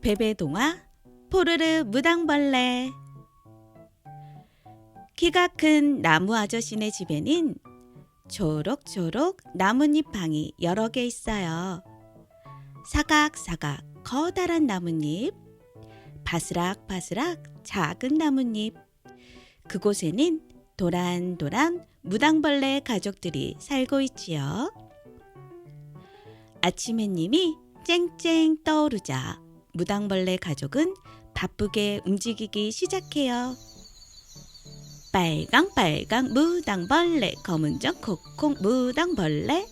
베베동화 포르르 무당벌레 키가 큰 나무 아저씨네 집에는 초록초록 나뭇잎 방이 여러 개 있어요. 사각사각 커다란 나뭇잎, 바스락바스락 작은 나뭇잎. 그곳에는 도란도란 무당벌레 가족들이 살고 있지요. 아침 햇님이 쨍쨍 떠오르자 무당벌레 가족은 바쁘게 움직이기 시작해요. 빨강 빨강 무당벌레 검은정 콕콕 무당벌레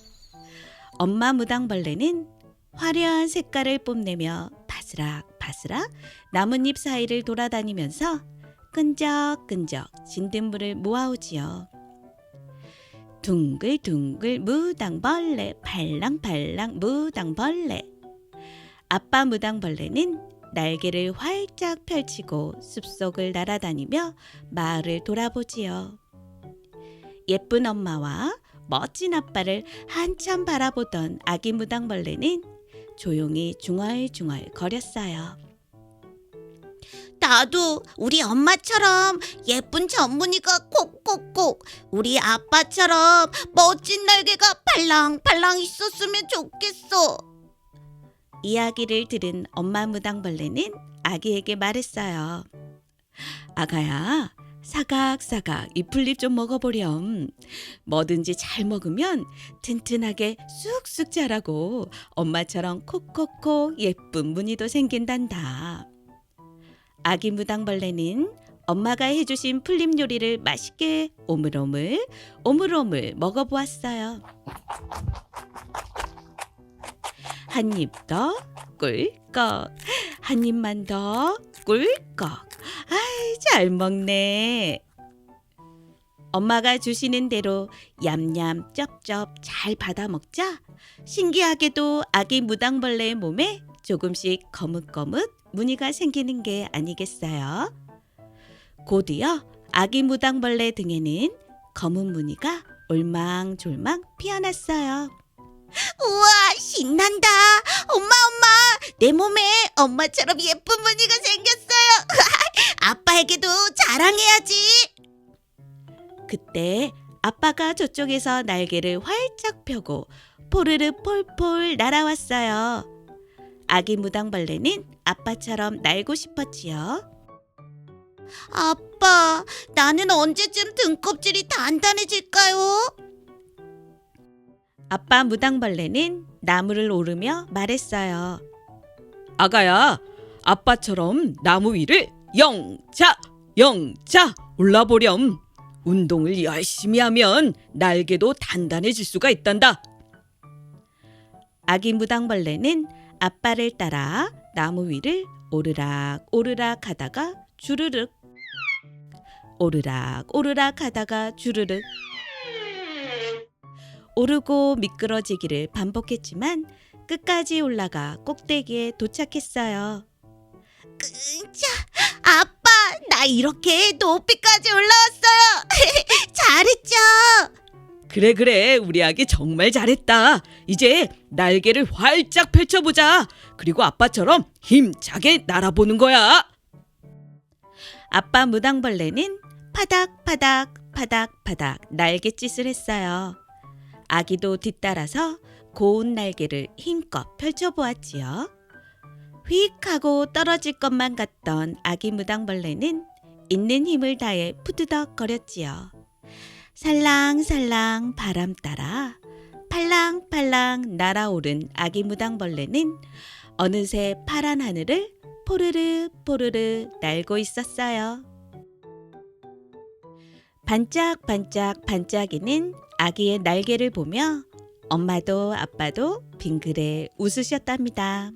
엄마 무당벌레는 화려한 색깔을 뽐내며 바스락 바스락 나뭇잎 사이를 돌아다니면서 끈적끈적 진딧물을 모아오지요. 둥글둥글 무당벌레 발랑발랑 무당벌레 아빠 무당벌레는 날개를 활짝 펼치고 숲속을 날아다니며 마을을 돌아보지요. 예쁜 엄마와 멋진 아빠를 한참 바라보던 아기 무당벌레는 조용히 중얼중얼 거렸어요. 나도 우리 엄마처럼 예쁜 전문이가 콕콕콕 우리 아빠처럼 멋진 날개가 팔랑팔랑 있었으면 좋겠어. 이야기를 들은 엄마 무당벌레는 아기에게 말했어요. 아가야, 사각사각 이 풀잎 좀 먹어보렴. 뭐든지 잘 먹으면 튼튼하게 쑥쑥 자라고 엄마처럼 콕콕콕 예쁜 무늬도 생긴단다. 아기 무당벌레는 엄마가 해주신 풀잎 요리를 맛있게 오물오물 오물오물 먹어보았어요. 한 입 더 꿀꺽. 한 입만 더 꿀꺽. 아이 잘 먹네. 엄마가 주시는 대로 얌얌 쩝쩝 잘 받아 먹자. 신기하게도 아기 무당벌레의 몸에 조금씩 거뭇거뭇 무늬가 생기는 게 아니겠어요? 곧이어 아기 무당벌레 등에는 검은 무늬가 올망졸망 피어났어요 우와 신난다. 엄마 엄마 내 몸에 엄마처럼 예쁜 무늬가 생겼어요. 아빠에게도 자랑해야지. 그때 아빠가 저쪽에서 날개를 활짝 펴고 포르르 폴폴 날아왔어요. 아기 무당벌레는 아빠처럼 날고 싶었지요. 아빠 나는 언제쯤 등껍질이 단단해질까요? 아빠 무당벌레는 나무를 오르며 말했어요. 아가야, 아빠처럼 나무 위를 영차, 영차 올라보렴. 운동을 열심히 하면 날개도 단단해질 수가 있단다. 아기 무당벌레는 아빠를 따라 나무 위를 오르락 오르락 하다가 주르륵 오르락 오르락 하다가 주르륵 오르고 미끄러지기를 반복했지만 끝까지 올라가 꼭대기에 도착했어요. 자, 아빠, 나 이렇게 높이까지 올라왔어요. 잘했죠? 그래 그래 우리 아기 정말 잘했다. 이제 날개를 활짝 펼쳐보자. 그리고 아빠처럼 힘차게 날아보는 거야. 아빠 무당벌레는 파닥파닥 파닥파닥 날갯짓을 했어요. 아기도 뒤따라서 고운 날개를 힘껏 펼쳐보았지요. 휙 하고 떨어질 것만 같던 아기 무당벌레는 있는 힘을 다해 푸드덕 거렸지요. 살랑살랑 바람 따라 팔랑팔랑 날아오른 아기 무당벌레는 어느새 파란 하늘을 포르르 포르르 날고 있었어요. 반짝반짝 반짝이는 아기의 날개를 보며 엄마도 아빠도 빙그레 웃으셨답니다.